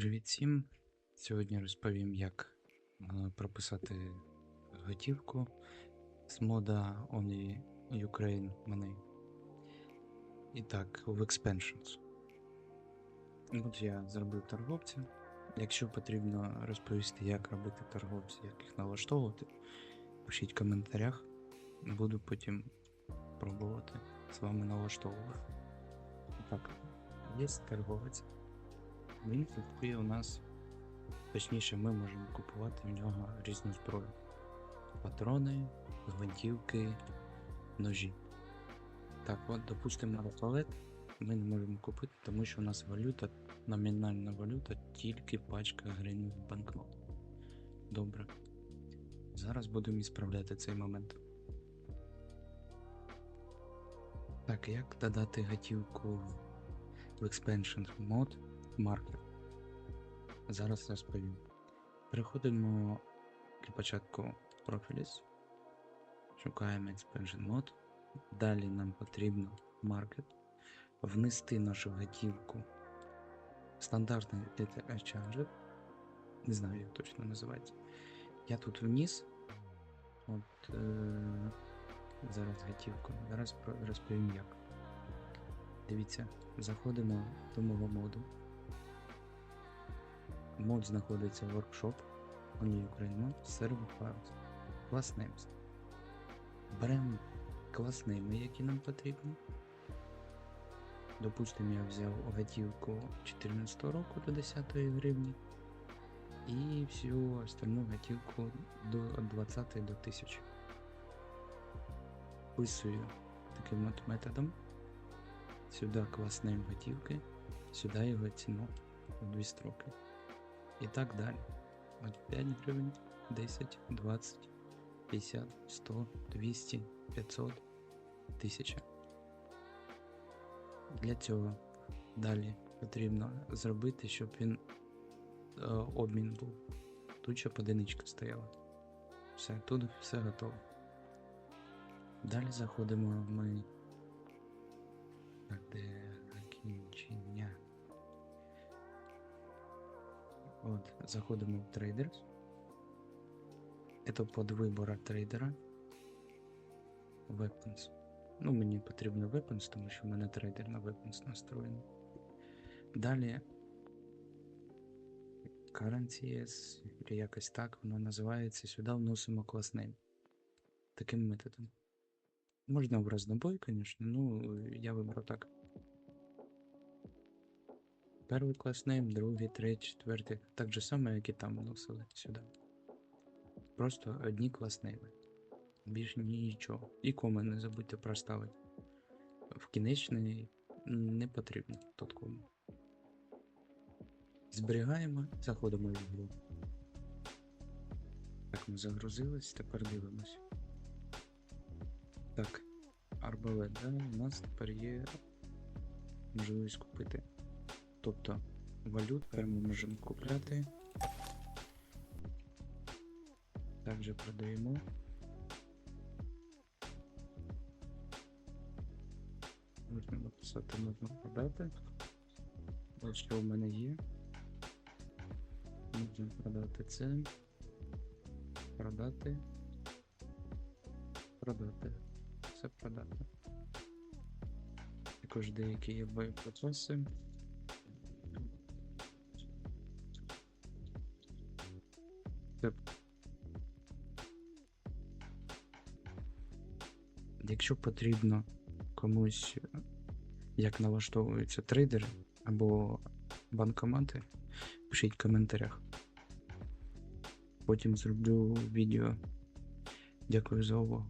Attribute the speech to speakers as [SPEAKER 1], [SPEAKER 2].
[SPEAKER 1] Привіт всім! Сьогодні розповім, як е, прописати готівку з мода Only Ukraine Money. І так, в Expansions. От я зробив торговця. Якщо потрібно розповісти, як робити торговця, як їх налаштовувати, пишіть в коментарях. Буду потім пробувати з вами налаштовувати. Так, є торговець. Він купує у нас, точніше, ми можемо купувати в нього різну зброю. Патрони, гвинтівки, ножі. Так, от, допустимо, арбалет ми не можемо купити, тому що у нас валюта, номінальна валюта, тільки пачка гривень банкнот. Добре. Зараз будемо ісправляти цей момент. Так, як додати готівку в Expansion Mode Market? Зараз розповім. Переходимо для початку в шукаємо Expansion Mode. Далі нам потрібно Market, внести нашу готівку стандартний Data Exchange. Не знаю, як точно називається. Я тут вниз. От е- зараз готівку. Зараз розповім як. Дивіться, заходимо до мого моду. Мод знаходиться в Workshop, Only Ukraine Server Files, Class Names. Беремо клас нейми, які нам потрібні. Допустимо, я взяв готівку 14 року до 10 гривні. І всю остальну готівку до 20 до 1000. Вписую таким от методом. Сюди клас готівки, сюди його ціну у дві строки. І так далі. От 5 гривень, 10, 20, 50, 100, 200, 500, 1000. Для цього далі потрібно зробити, щоб він е, обмін був. Тут щоб одиничка стояла. Все, тут все готово. Далі заходимо ми. Так, де закінчення. От, заходимо в Traders. Это под трейдера. Weapons. Ну, мені потрібно Weapons, тому що в мене трейдер на Weapons настроєний. Далі Currencies, чи якось так воно називається. Сюди вносимо клас name. Таким методом. Можна в разнобой, звісно, ну я вибрав так. Перший клас name, другий, третій, четвертий. Так же саме, як і там вносили сюди. Просто одні класнейми. Більш нічого. І коми не забудьте проставити. В кінечний не потрібно тут кому. Зберігаємо, заходимо в ігру. Так, ми загрузились, тепер дивимось. Так, арбалет, да, у нас тепер є можливість купити. Тобто валют ми можемо купляти. Также продаємо. Можна написати, можна продати. Ось що в мене є. Можна продати це. Продати. Продати. Все продати. Також деякі є боєприпаси. Якщо потрібно комусь, е, як налаштовуються трейдери або банкомати, пишіть в коментарях. Потім зроблю відео. Дякую за увагу.